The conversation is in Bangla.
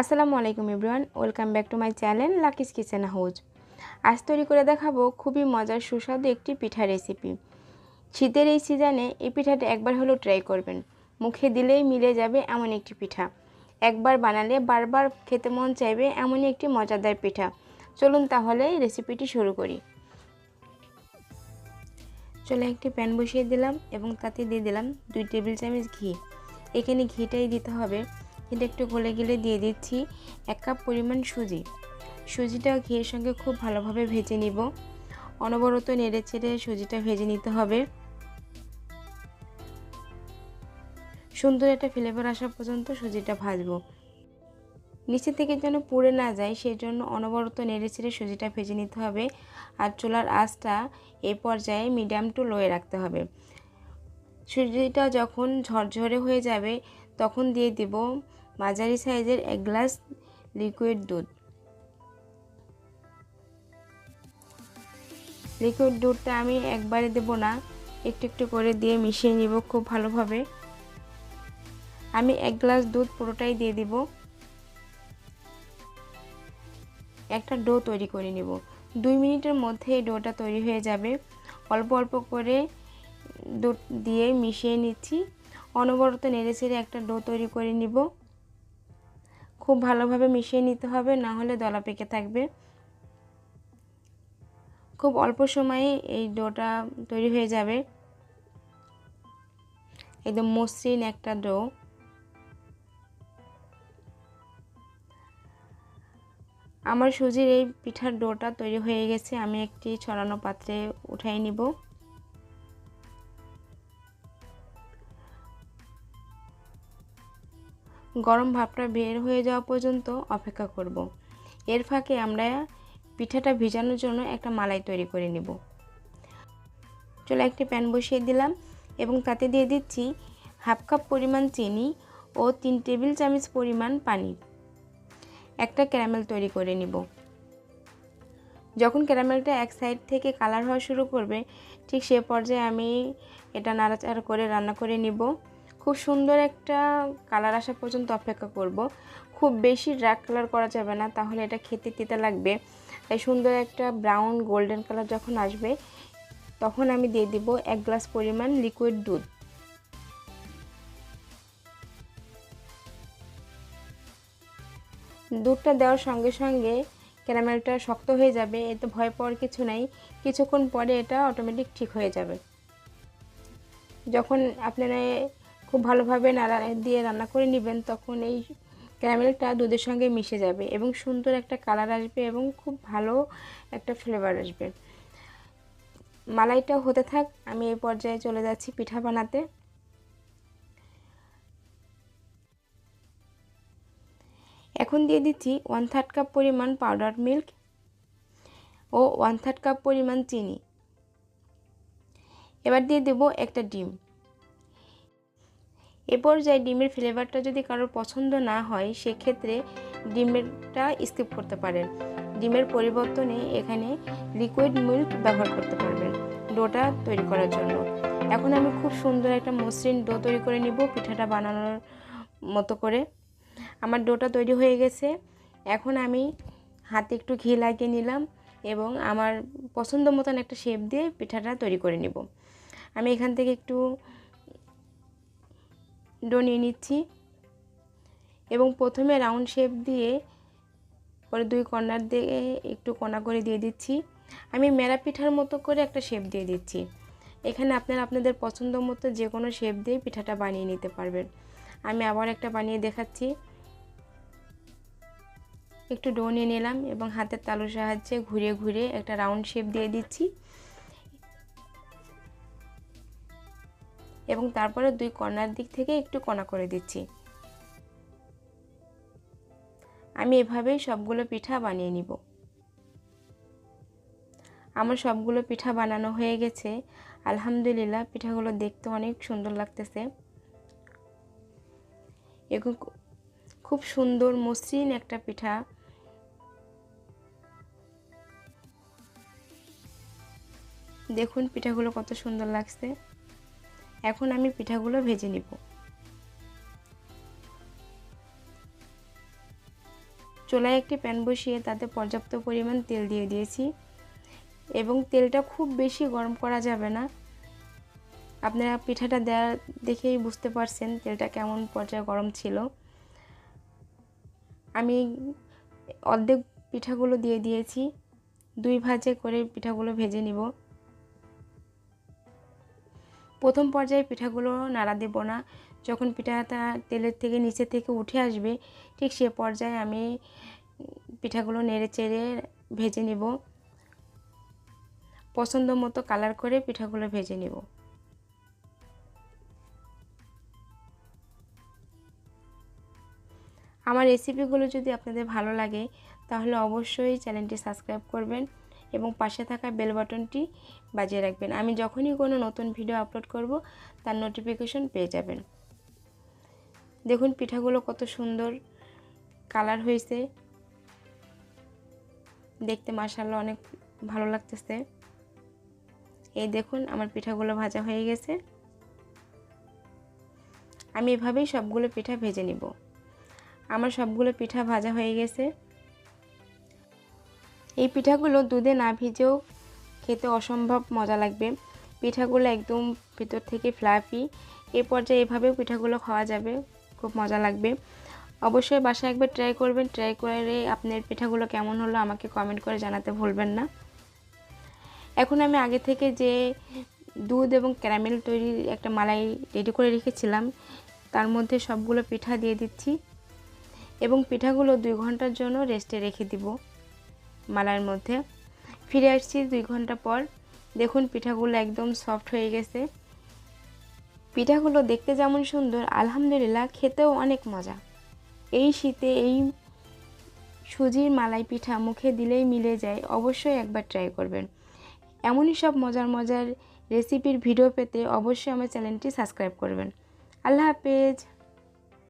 আসসালামু আলাইকুম everyone, welcome back to my channel Lucky's kitchen house. আজ তৈরি করে দেখাবো খুবই মজার সুস্বাদু একটি পিঠা রেসিপি। শীতের এই সিজনে এই পিঠাটা একবার হলেও ট্রাই করবেন। মুখে দিলেই মিলে যাবে এমন একটি পিঠা। একবার বানালে বারবার খেতে মন চাইবে এমনই একটি মজাদার পিঠা। চলুন তাহলে রেসিপিটি শুরু করি। চলে একটি প্যান বসিয়ে দিলাম এবং তাতে দিয়ে দিলাম দুই টেবিল চামচ ঘি। এখানে ঘিটাই দিতে হবে। এটা একটু গলে গেলে দিয়ে দিচ্ছি এক কাপ পরিমাণ সুজি। সুজিটা ঘিয়ের সঙ্গে খুব ভালোভাবে ভেজে নিব। অনবরত নেড়ে চেড়ে সুজিটা ভেজে নিতে হবে। সুন্দর একটা ফ্লেভার আসা পর্যন্ত সুজিটা ভাজবো। নিচে থেকে যেন পুড়ে না যায় সেই জন্য অনবরত নেড়ে চেড়ে সুজিটা ভেজে নিতে হবে আর চুলার আঁচটা এই পর্যায়ে মিডিয়াম টু লোয়ে রাখতে হবে। সুজিটা যখন ঝরঝরে হয়ে যাবে, তখন দিয়ে দিব মাঝারি সাইজের এক গ্লাস লিকুইড দুধ। লিকুইড দুধটা আমি একবারে দেব না, একটু একটু করে দিয়ে মিশিয়ে নিব খুব ভালোভাবে। আমি এক গ্লাস দুধ পুরোটাই দিয়ে দিব। একটা ডো তৈরি করে নিব। দুই মিনিটের মধ্যে এই ডোটা তৈরি হয়ে যাবে। অল্প অল্প করে দুধ দিয়ে মিশিয়ে নিচ্ছি। অনবরত নেড়ে ছেড়ে একটা ডো তৈরি করে নিব। খুব ভালোভাবে মিশিয়ে নিতে হবে, না হলে দলা পেকে থাকবে। খুব অল্প সময়ে এই ডোটা তৈরি হয়ে যাবে। একদম মসৃণ একটা ডো। আমার সুজির এই পিঠার ডোটা তৈরি হয়ে গেছে, আমি একটি ছড়ানো পাত্রে উঠাই নিব। গরম ভাবটা বের হয়ে যাওয়া পর্যন্ত অপেক্ষা করব। এর ফাঁকে আমরা পিঠাটা ভিজানোর জন্য একটা মালাই তৈরি করে নিব। চলে একটি প্যান বসিয়ে দিলাম এবং তাতে দিয়ে দিচ্ছি হাফ কাপ পরিমাণ চিনি ও তিন টেবিল চামচ পরিমাণ পানি। একটা ক্যারামেল তৈরি করে নিব। যখন ক্যারামেলটা এক সাইড থেকে কালার হওয়া শুরু করবে, ঠিক সে পর্যায়ে আমি এটা নাড়াচাড়া করে রান্না করে নিব। খুব সুন্দর একটা কালার আসা পর্যন্ত অপেক্ষা করব। খুব বেশি ডার্ক কালার করা যাবে না, তাহলে এটা খেতে তিতা লাগবে। তাই সুন্দর একটা ব্রাউন গোল্ডেন কালার যখন আসবে, তখন আমি দিয়ে দিব এক গ্লাস পরিমাণ লিকুইড দুধ। দুধটা দেওয়ার সঙ্গে সঙ্গে ক্যারামেলটা শক্ত হয়ে যাবে, এতে ভয় পাওয়ার কিছু নাই। কিছুক্ষণ পরে এটা অটোমেটিক ঠিক হয়ে যাবে। যখন আপনারা খুব ভালোভাবে নাড়া, দিয়ে রান্না করে নেবেন, তখন এই ক্যারামেলটা দুধের সঙ্গে মিশে যাবে এবং সুন্দর একটা কালার আসবে এবং খুব ভালো একটা ফ্লেভার আসবে। মালাইটাও হতে থাক, আমি এই পর্যায়ে চলে যাচ্ছি পিঠা বানাতে। এখন দিয়ে দিচ্ছি ওয়ান থার্ড কাপ পরিমাণ পাউডার মিল্ক ও ওয়ান থার্ড কাপ পরিমাণ চিনি। এবার দিয়ে দেব একটা ডিম। এ পর্যায়ে ডিমের ফ্লেভারটা যদি কারোর পছন্দ না হয়, সেক্ষেত্রে ডিমেরটা স্কিপ করতে পারেন। ডিমের পরিবর্তনে এখানে লিকুইড মিল্ক ব্যবহার করতে পারবেন ডোটা তৈরি করার জন্য। এখন আমি খুব সুন্দর একটা মসৃণ ডো তৈরি করে নিব, পিঠাটা বানানোর মতো করে। আমার ডোটা তৈরি হয়ে গেছে। এখন আমি হাতে একটু ঘি লাগিয়ে নিলাম এবং আমার পছন্দ মতন একটা শেপ দিয়ে পিঠাটা তৈরি করে নিব। আমি এখান থেকে একটু ডো নিয়ে নিচ্ছি। এবং প্রথমে রাউন্ড শেপ দিয়ে পরে দুই কর্নার দিয়ে একটু কোনা করে দিয়ে দিচ্ছি। আমি মেরা পিঠার মতো করে একটা শেপ দিয়ে দিচ্ছি। এখানে আপনারা আপনাদের পছন্দ মতো যে কোনো শেপ দিয়ে পিঠাটা বানিয়ে নিতে পারবেন। আমি আবার একটা বানিয়ে দেখাচ্ছি। একটু ডো নিয়ে নিলাম এবং হাতের তালুর সাহায্যে ঘুরে ঘুরে একটা রাউন্ড শেপ দিয়ে দিচ্ছি। এবং তারপরে দুই কর্নার দিক থেকে একটু কণা করে দিচ্ছি। আমি এভাবেই সবগুলো পিঠা বানিয়ে নিব। আমার সবগুলো পিঠা বানানো হয়ে গেছে। আলহামদুলিল্লাহ, পিঠাগুলো দেখতে অনেক সুন্দর লাগতেছে। এবং খুব সুন্দর মসৃণ একটা পিঠা। দেখুন পিঠাগুলো কত সুন্দর লাগছে। এখন আমি পিঠাগুলো ভেজে নিব। চোলায় একটি প্যান বসিয়ে তাতে পর্যাপ্ত পরিমাণ তেল দিয়ে দিয়েছি এবং তেলটা খুব বেশি গরম করা যাবে না। আপনারা পিঠাটা দেওয়া দেখেই বুঝতে পারছেন তেলটা কেমন পর্যায়ে গরম ছিল। আমি অর্ধেক পিঠাগুলো দিয়ে দিয়েছি। দুই ভাজে করে পিঠাগুলো ভেজে নিব। প্রথম পর্যায়ে পিঠাগুলো নাড়া দেব না। যখন পিঠাটা তেলের থেকে নিচে থেকে উঠে আসবে, ঠিক সে পর্যায়ে আমি পিঠাগুলো নেড়ে চেড়ে ভেজে নিব। পছন্দ মতো কালার করে পিঠাগুলো ভেজে নিব। আমার রেসিপিগুলো যদি আপনাদের ভালো লাগে, তাহলে অবশ্যই চ্যানেলটি সাবস্ক্রাইব করবেন। এবং পাশে থাকা বেল বাটনটি বাজিয়ে রাখবেন। আমি যখনই কোনো নতুন ভিডিও আপলোড করব, তার নোটিফিকেশন পেয়ে যাবেন। দেখুন পিঠাগুলো কত সুন্দর কালার হয়েছে। দেখতে মাসাল্লাহ অনেক ভালো লাগতেছে। এই দেখুন আমার পিঠাগুলো ভাজা হয়ে গেছে। আমি এভাবেই সবগুলো পিঠা ভেজে নিব। আমার সবগুলো পিঠা ভাজা হয়ে গেছে। এই পিঠাগুলো দুধে না ভিজেও খেতে অসম্ভব মজা লাগবে। পিঠাগুলো একদম ভিতর থেকে ফ্লাফি এ পর্যায়ে এভাবেও পিঠাগুলো খাওয়া যাবে, খুব মজা লাগবে। অবশ্যই বাসায় একবার ট্রাই করবেন। ট্রাই করে আপনার পিঠাগুলো কেমন হলো আমাকে কমেন্ট করে জানাতে ভুলবেন না। এখন আমি আগে থেকে যে দুধ এবং ক্যারামেল তৈরির একটা মালাই রেডি করে রেখেছিলাম, তার মধ্যে সবগুলো পিঠা দিয়ে দিচ্ছি এবং পিঠাগুলো দুই ঘণ্টার জন্য রেস্টে রেখে দিব। মালার মধ্যে। ফিরে আসছি দুই ঘণ্টা পর। দেখুন, পিঠাগুলো একদম সফট হয়ে গেছে। পিঠাগুলো দেখতে যেমন সুন্দর, আলহামদুলিল্লাহ খেতেও অনেক মজা। এই শীতে এই সুজির মালাই পিঠা মুখে দিলেই মিলে যায়, অবশ্যই একবার ট্রাই করবেন। এমনই সব মজার মজার রেসিপির ভিডিও পেতে অবশ্যই আমার চ্যানেলটি সাবস্ক্রাইব করবেন। আল্লাহ হাফেজ।